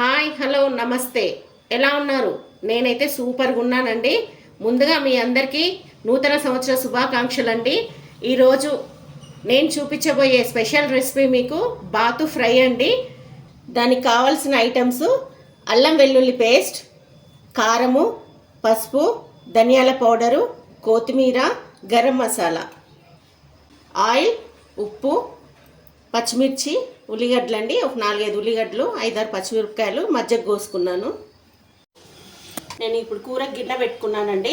Hi hello నమస్తే. ఎలా ఉన్నారు? నేనైతే సూపర్గా ఉన్నానండి. ముందుగా మీ అందరికీ నూతన సంవత్సర శుభాకాంక్షలు అండి ఈరోజు నేను చూపించబోయే స్పెషల్ రెసిపీ మీకు బాతు ఫ్రై అండి. దానికి కావాల్సిన ఐటమ్స్ అల్లం వెల్లుల్లి పేస్ట్ కారము పసుపు ధనియాల పౌడరు కొత్తిమీర గరం మసాలా ఆయిల్ ఉప్పు పచ్చిమిర్చి ఉల్లిగడ్డలు అండి ఒక నాలుగైదు ఉల్లిగడ్డలు ఐదారు పచ్చిమిరపకాయలు మజ్జకు కోసుకున్నాను. నేను ఇప్పుడు కూర గిన్నె పెట్టుకున్నానండి.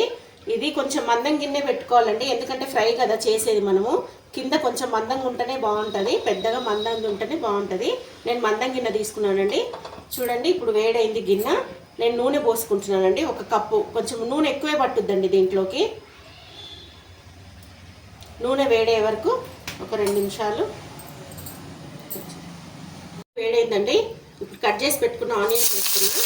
ఇది కొంచెం మందం గిన్నె పెట్టుకోవాలండి. ఎందుకంటే ఫ్రై కదా చేసేది మనము. కింద కొంచెం మందంగా ఉంటేనే బాగుంటుంది. పెద్దగా మందంగా ఉంటేనే బాగుంటుంది. నేను మందం గిన్నె తీసుకున్నానండి. చూడండి ఇప్పుడు వేడైంది గిన్నె. నేను నూనె పోసుకుంటున్నానండి. ఒక కప్పు. కొంచెం నూనె ఎక్కువే పట్టుద్దండి దీంట్లోకి. నూనె వేడే వరకు ఒక రెండు నిమిషాలు. వేడైందండి. ఇప్పుడు కట్ చేసి పెట్టుకున్న ఆనియన్స్ వేసుకున్నాను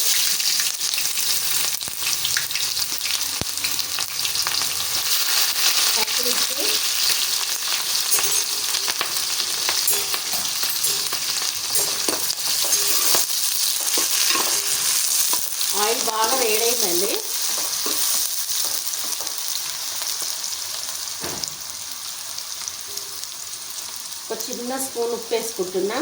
ఆయిల్ బాగా వేడైందండి. ఒక చిన్న స్పూన్ ఉప్పు వేసుకుంటున్నా.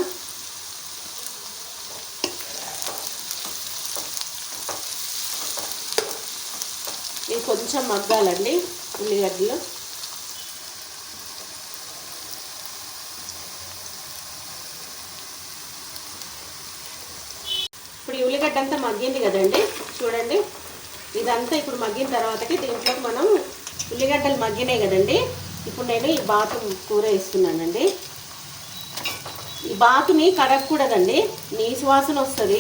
ఇవి కొంచెం మగ్గాలండి ఉల్లిగడ్డలు. ఇప్పుడు ఈ ఉల్లిగడ్డ అంతా మగ్గింది కదండి చూడండి. ఇదంతా ఇప్పుడు మగ్గిన తర్వాతకి దీంట్లోకి మనం ఉల్లిగడ్డలు మగ్గినాయి కదండి. ఇప్పుడు నేను ఈ బాతు కూర వేస్తున్నానండి ఈ బాతుని కడగకూడదండి నీసు వాసన వస్తుంది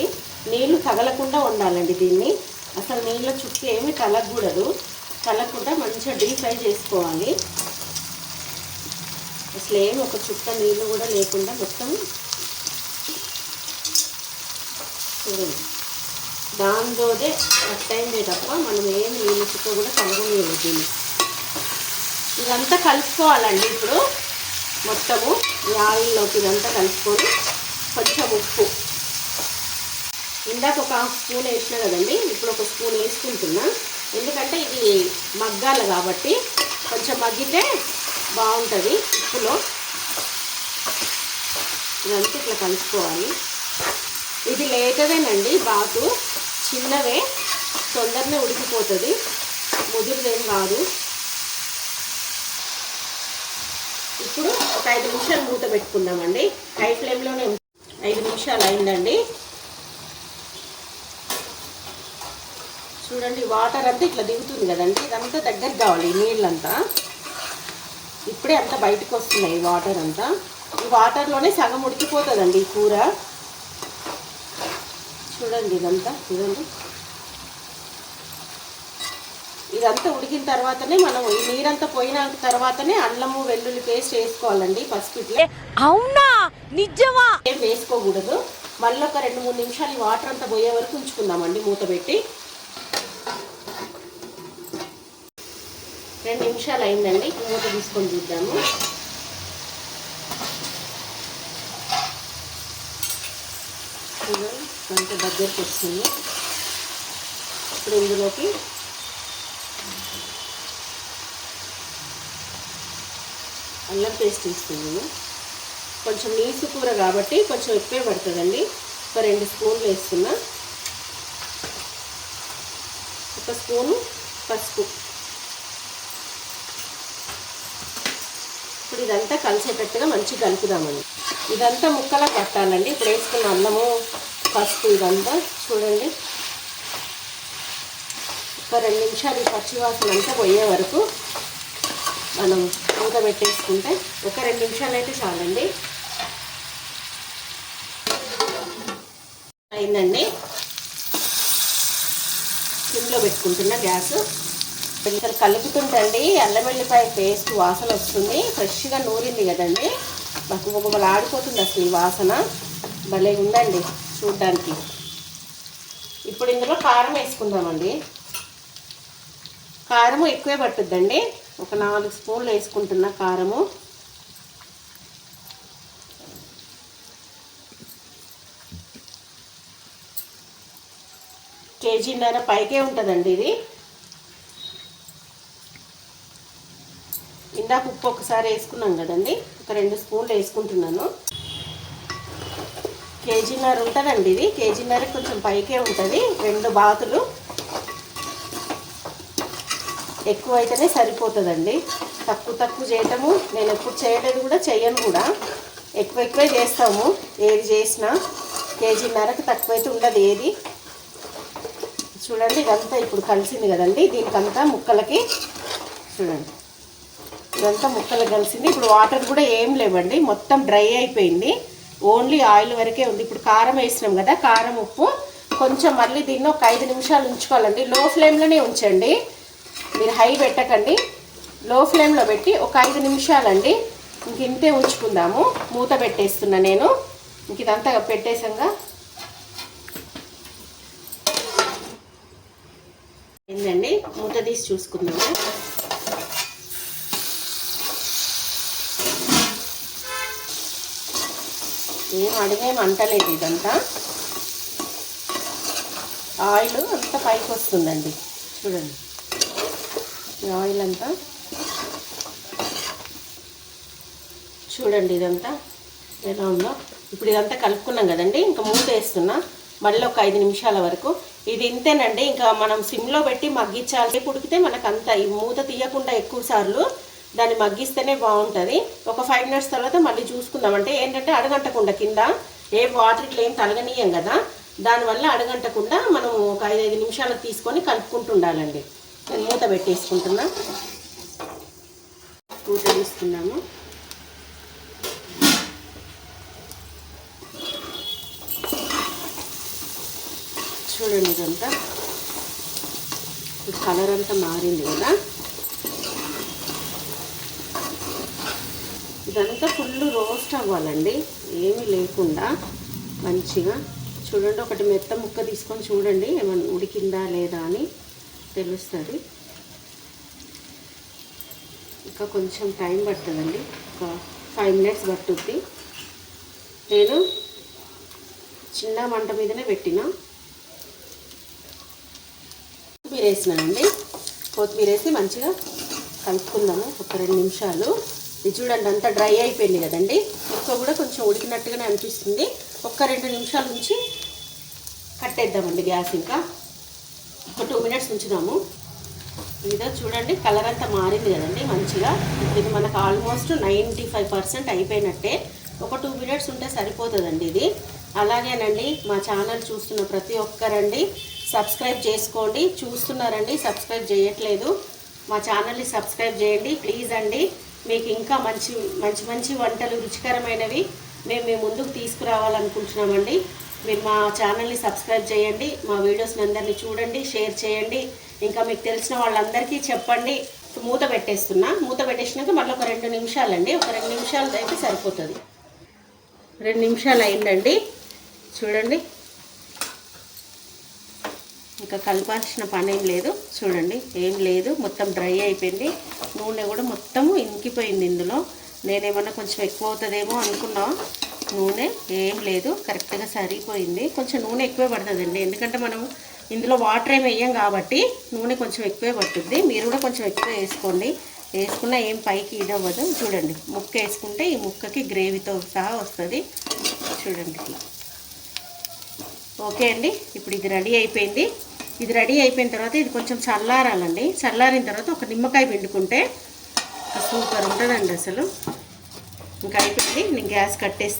నీళ్ళు తగలకుండా ఉండాలండి దీన్ని. అసలు నీళ్ళ చుట్టూ ఏమి కలగకూడదు. కలగకుండా మంచిగా డీప్ ఫ్రై చేసుకోవాలి. అసలు ఏమి ఒక చుక్క నీళ్ళు కూడా లేకుండా మొత్తం చూడండి. దాంతోదే అట్టయిందే తప్ప మనం ఏం నీళ్ళు చుక్క కూడా కలగలేదు దీన్ని. ఇదంతా కలుపుకోవాలండి ఇప్పుడు. మొత్తము ఈ ఆయిల్లోకి ఇదంతా కలుపుకొని కొంచెం ఉప్పు. ఇందాక ఒక హాఫ్ స్పూన్ వేసిన కదండి ఇప్పుడు ఒక స్పూన్ వేసుకుంటున్నా. ఎందుకంటే ఇది మగ్గాలి కాబట్టి కొంచెం మగ్గితే బాగుంటుంది ఉప్పులో. ఇదంతా ఇట్లా కలుపుకోవాలి. ఇది లేతదేనండి బాతు చిన్నవే తొందరనే ఉడికిపోతుంది. ముదురుదేం కాదు. ఇప్పుడు ఒక ఐదు నిమిషాలు మూత పెట్టుకుందామండి. హై ఫ్లేమ్లోనే ఐదు నిమిషాలు అయిందండి. చూడండి వాటర్ అంతా ఇట్లా దిగుతుంది కదండి. ఇదంతా దగ్గర కావాలి ఈ నీళ్ళంతా. ఇప్పుడే అంతా బయటకు వస్తున్నాయి ఈ వాటర్ అంతా. ఈ వాటర్లోనే సగం ఉడికిపోతుందండి ఈ కూర. చూడండి ఇదంతా చూడండి ఇదంతా ఉడికిన తర్వాతనే మనం ఈ నీరంతా పోయిన తర్వాతనే అల్లము వెల్లుల్లి పేస్ట్ వేసుకోవాలండి పసుపు ఇట్లా. అవునా? నిజమా? ఏం వేసుకోకూడదు. మళ్ళీ ఒక రెండు మూడు నిమిషాలు ఈ వాటర్ అంతా పోయే వరకు ఉంచుకుందామండి మూత పెట్టి. రెండు నిమిషాలు అయిందండి. మూత తీసుకొని చూద్దాము. చూడండి కొంత దగ్గరికి వస్తుంది. ఇప్పుడు ఇందులోకి అల్లం పేస్ట్ తీసుకున్నాము కొంచెం నీసు కూర కాబట్టి కొంచెం ఎక్కువే పడుతుందండి. ఒక రెండు స్పూన్లు వేసుకున్నా. ఒక స్పూను పసుపు. ఇప్పుడు ఇదంతా కలిసేటట్టుగా మంచిగా కలుపుదామండి. ఇదంతా ముక్కలా పట్టాలండి. ఇప్పుడు వేసుకున్న అల్లము పసుపు ఇదంతా చూడండి. ఒక రెండు నిమిషాలు ఈ పచ్చివాసన అంతా పోయే వరకు మనం మూత పెట్టేసుకుంటే ఒక రెండు నిమిషాలు అయితే చాలండి. అయిందండి. సిమ్లో పెట్టుకుంటున్నా గ్యాస్. కొంచెం కలుపుతుంటండి అల్లం వెల్లిపాయ పేస్ట్ వాసన వస్తుంది. ఫ్రెష్గా నూరింది కదండి. నాకు ఒక ఆడిపోతుంది అసలు ఈ వాసన. భలే ఉందండి చూడ్డానికి. ఇప్పుడు ఇందులో కారం వేసుకుందామండి. కారము ఎక్కువే పట్టుద్దండి. ఒక నాలుగు స్పూన్లు వేసుకుంటున్న కారము. కేజీన్నర పైకే ఉంటుందండి ఇది. ఇందాక ఉప్పు ఒకసారి వేసుకున్నాం కదండి. ఒక రెండు స్పూన్లు వేసుకుంటున్నాను. కేజీన్నర ఉంటుందండి ఇది. కేజీన్నర కొంచెం పైకే ఉంటుంది. రెండు బాతులు. ఎక్కువ అయితేనే సరిపోతుందండి. తక్కువ తక్కువ చేయటము నేను ఎప్పుడు చేయలేదు కూడా చేయను కూడా. ఎక్కువ ఎక్కువే చేస్తాము. ఏది చేసినా కేజీన్నరకు తక్కువైతే ఉండదు ఏది. చూడండి ఇదంతా ఇప్పుడు కలిసింది కదండి. దీనికంతా ముక్కలకి చూడండి. ఇదంతా ముక్కలు కలిసింది. ఇప్పుడు వాటర్ కూడా ఏం లేవండి. మొత్తం డ్రై అయిపోయింది. ఓన్లీ ఆయిల్ వరకే ఉంది. ఇప్పుడు కారం వేసినాం కదా కారం ఉప్పు. కొంచెం మళ్ళీ దీన్ని ఒక ఐదు నిమిషాలు ఉంచుకోవాలండి. లో ఫ్లేమ్లోనే ఉంచండి. మీరు హై పెట్టకండి. లో ఫ్లేమ్లో పెట్టి ఒక ఐదు నిమిషాలండి. ఇంక ఇంతే ఉంచుకుందాము. మూత పెట్టేస్తున్నా నేను. ఇంక ఇదంతా పెట్టేసంగా ఏంటండి మూత తీసి చూసుకుందాము. అడిగేం అంటలేదు ఇదంతా. ఆయిల్ అంతా పైకి వస్తుందండి. చూడండి. ఆయిల్ అంతా. చూడండి ఇదంతా ఎలా ఉందో. ఇప్పుడు ఇదంతా కలుపుకున్నాం కదండి ఇంకా మూత వేస్తున్నా. మళ్ళీ ఒక ఐదు నిమిషాల వరకు. ఇది ఇంతేనండి ఇంకా మనం సిమ్లో పెట్టి మగ్గించాలి. ఉడికితే మనకు అంత ఈ మూత తీయకుండా ఎక్కువ సార్లు దాన్ని మగ్గిస్తేనే బాగుంటుంది. ఒక ఫైవ్ మినిట్స్ తర్వాత మళ్ళీ చూసుకుందాం. అంటే ఏంటంటే అడగంటకుండా కింద ఏ వాటర్ ఇట్లా ఏం తలగనీయం కదా దానివల్ల అడగంటకుండా మనం ఒక ఐదు ఐదు నిమిషాలకు తీసుకొని కలుపుకుంటూ ఉండాలండి నేను మూత పెట్టేసుకుంటున్నా. మూత తీసుకున్నాము. చూడండి ఇదంతా. కలర్ అంతా మారింది కదా. ఇదంతా ఫుల్ రోస్ట్ అవ్వాలండి. ఏమీ లేకుండా మంచిగా చూడండి ఒకటి మెత్త ముక్క తీసుకొని చూడండి ఏమైనా ఉడికిందా లేదా అని తెలుస్తుంది. ఇంకా కొంచెం టైం పడుతుందండి. ఒక ఫైవ్ మినిట్స్ పట్టుద్ది. నేను చిన్న మంట మీదనే పెట్టిన. కొత్తిమీర వేసినానండి. కొత్తిమీర వేసి మంచిగా కలుపుకుందాము. ఒక రెండు నిమిషాలు. ఇది చూడండి అంతా డ్రై అయిపోయింది కదండి. ఎక్కువ కూడా కొంచెం ఉడికినట్టుగానే అనిపిస్తుంది. ఒక్క రెండు నిమిషాల నుంచి కట్టేద్దామండి గ్యాస్ ఇంకా. ఒక టూ మినిట్స్ ఉంచుదాము. ఇదో చూడండి కలర్ అంతా మారింది కదండి మంచిగా. ఇది మనకు ఆల్మోస్ట్ నైంటీ ఫైవ్ పర్సెంట్ అయిపోయినట్టే. ఒక టూ మినిట్స్ ఉంటే సరిపోతుందండి ఇది. అలాగేనండి మా ఛానల్ చూస్తున్న ప్రతి ఒక్కరండి సబ్స్క్రైబ్ చేసుకోండి. చూస్తున్నారండి సబ్స్క్రైబ్ చేయట్లేదు. మా ఛానల్ని సబ్స్క్రైబ్ చేయండి ప్లీజ్ అండి. మీకు ఇంకా మంచి మంచి మంచి వంటలు రుచికరమైనవి మేము మీ ముందుకు తీసుకురావాలనుకుంటున్నామండి. మీరు మా ఛానల్ని సబ్స్క్రైబ్ చేయండి మా వీడియోస్ని అందరినీ చూడండి షేర్ చేయండి. ఇంకా మీకు తెలిసిన వాళ్ళందరికీ చెప్పండి. మూత పెట్టేస్తున్నా. మూత పెట్టేసినాక మళ్ళీ ఒక రెండు నిమిషాలండి. ఒక రెండు నిమిషాలు అయితే సరిపోతుంది. రెండు నిమిషాలు అయిందండి చూడండి. ఇంకా కలపాల్సిన పని ఏం లేదు. చూడండి ఏం లేదు. మొత్తం డ్రై అయిపోయింది. నూనె కూడా మొత్తము ఇంకిపోయింది ఇందులో. నేనేమన్నా కొంచెం ఎక్కువ అవుతుందేమో అనుకున్నా. నూనె ఏం లేదు. కరెక్ట్గా సరిపోయింది. కొంచెం నూనె ఎక్కువే పడుతుందండి. ఎందుకంటే మనం ఇందులో వాటర్ ఏమి వేయం కాబట్టి నూనె కొంచెం ఎక్కువే పడుతుంది. మీరు కూడా కొంచెం ఎక్కువ వేసుకోండి. వేసుకున్నా ఏం పైకి ఇదవ్వదు. చూడండి ముక్క వేసుకుంటే ఈ ముక్కకి గ్రేవీతో సహా వస్తుంది. చూడండి ఇట్లా ఓకే అండి. ఇప్పుడు ఇది రెడీ అయిపోయింది. ఇది రెడీ అయిపోయిన తర్వాత ఇది కొంచెం చల్లారాలండి. చల్లారిన తర్వాత ఒక నిమ్మకాయ పిండుకుంటే సూపర్ ఉంటుందండి అసలు. ఇంకా అయిపోయింది. నేను గ్యాస్ కట్టేసి